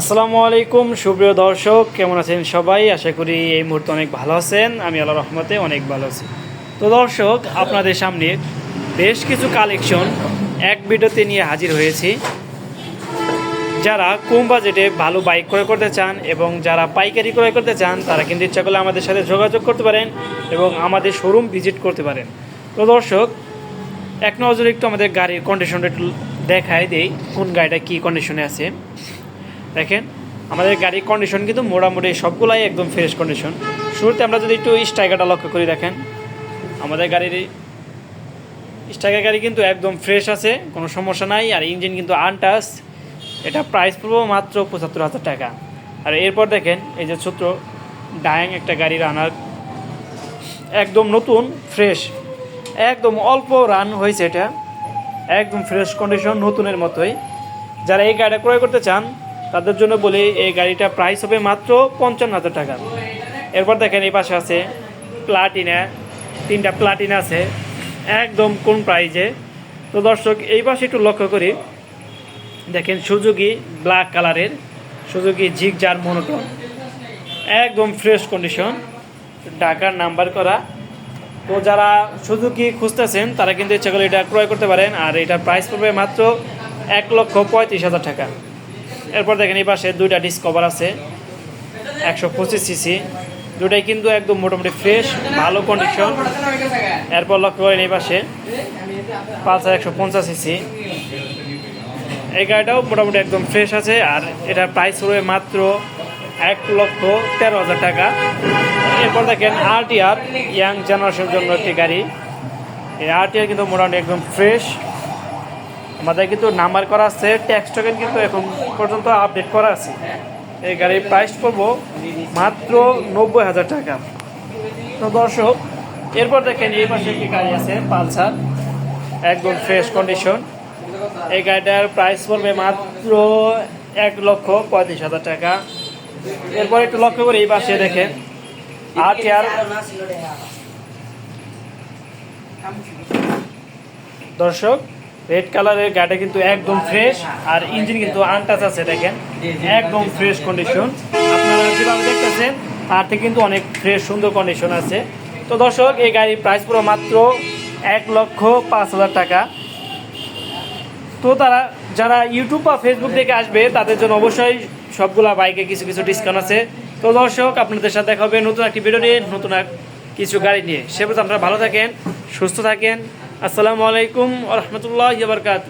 আসসালামু আলাইকুম, সুপ্রিয় দর্শক, কেমন আছেন সবাই? আশা করি এই মুহূর্তে অনেক ভালো আছেন। আমি আল্লাহ রহমতে অনেক ভালো আছি। তো দর্শক, আপনাদের সামনে বেশ কিছু কালেকশন এক ভিডিওতে নিয়ে হাজির হয়েছি। যারা কম বাজেটে ভালো বাইক ক্রয় করতে চান এবং যারা পাইকারি ক্রয় করতে চান, তারা কিন্তু ইচ্ছা করলে আমাদের সাথে যোগাযোগ করতে পারেন এবং আমাদের শোরুম ভিজিট করতে পারেন। তো দর্শক, এক নজরে একটু আমাদের গাড়ির কন্ডিশনটা একটু দেখায় দেই, কোন গাড়িটা কী কন্ডিশনে আছে। দেখেন, আমাদের গাড়ির কন্ডিশন কিন্তু মোটামুটি সবগুলাই একদম ফ্রেশ কন্ডিশন শুরুতে আমরা যদি একটু স্ট্রাইকারটা লক্ষ্য করি, দেখেন, আমাদের গাড়ির স্ট্রাইকার গাড়ি কিন্তু একদম ফ্রেশ আছে, কোনো সমস্যা নাই, আর ইঞ্জিন কিন্তু আনটাস এটা প্রাইস পড়ব মাত্র পঁচাত্তর হাজার টাকা। আর এরপর দেখেন, এই যে ছোট্ট ডায়াং একটা গাড়ি রানার একদম নতুন ফ্রেশ একদম অল্প রান হয়েছে এটা। একদম ফ্রেশ কন্ডিশন নতুনের মতোই। যারা এই গাড়িটা ক্রয় করতে চান তাদের জন্য বলি, এই গাড়িটা প্রাইস হবে মাত্র পঞ্চান্ন হাজার টাকা। এরপর দেখেন এই পাশে আছে প্লাটিনা তিনটা প্লাটিনা আছে, একদম কোন প্রাইজে তো দর্শক, এই পাশে একটু লক্ষ্য করি। দেখেন সুজুকি ব্ল্যাক কালারের সুজুকি জিগ জার মনোটন একদম ফ্রেশ কন্ডিশন ঢাকার নাম্বার করা। তো যারা সুজুকি খুঁজতেছেন, তারা কিন্তু ইচ্ছা করলে এটা ক্রয় করতে পারেন, আর এটা প্রাইস পড়বে মাত্র এক লক্ষ পঁয়ত্রিশ হাজার টাকা। এরপর দেখেন এই পাশে দুইটা ডিসকভার আছে, একশো পঁচিশ সিসি দুটাই কিন্তু একদম মোটামুটি ফ্রেশ ভালো কন্ডিশন এরপর লক্ষ্য করেন এই পাশে পালসার একশো পঞ্চাশ সিসি এই গাড়িটাও মোটামুটি একদম ফ্রেশ আছে, আর এটার প্রাইস পড়বে মাত্র এক লক্ষ তেরো হাজার টাকা। এরপর দেখেন আরটিআর ইয়াং জেনারেশনের জন্য একটি গাড়ি। এই আরটিআর কিন্তু মোটামুটি একদম ফ্রেশ আমাদের কিন্তু নাম্বার করা আছে ট্যাক্স টোকেন কিন্তু এখন পর্যন্ত আপডেট করা আছে। এই গাড়ির প্রাইস পড়ব মাত্র নব্বই হাজার টাকা। তো দর্শক, এরপর দেখেন এই পাশে একটি গাড়ি আছে, পালসার, একদম ফ্রেশ কন্ডিশন এই গাড়িটার প্রাইস পড়বে মাত্র এক লক্ষ পঁয়ত্রিশ হাজার টাকা। এরপর একটু লক্ষ্য করে এই পাশে দেখেন আট ইয়ার দর্শক রেড কালারের গাড়িটা কিন্তু একদম ফ্রেশ আর ইঞ্জিন কিন্তু আনটাচ আছে, দেখেন। একদম ফ্রেশ কন্ডিশন আপনারা যেভাবে দেখতেছেন থেকে কিন্তু অনেক ফ্রেশ সুন্দর কন্ডিশন আছে। তো দর্শক, এই গাড়ির প্রাইস পুরো মাত্র এক লক্ষ পাঁচ হাজার টাকা। তো তারা, যারা ইউটিউব বা ফেসবুক থেকে আসবে, তাদের জন্য অবশ্যই সবগুলা বাইকে কিছু কিছু ডিসকাউন্ট আছে। তো দর্শক, আপনাদের সাথে দেখা হবে নতুন একটি ভিডিও নিয়ে, নতুন এক কিছু গাড়ি নিয়ে। সে পর্যন্ত আপনারা ভালো থাকেন, সুস্থ থাকেন। আসসালামু আলাইকুম রহমতুল্লাহ বারকাত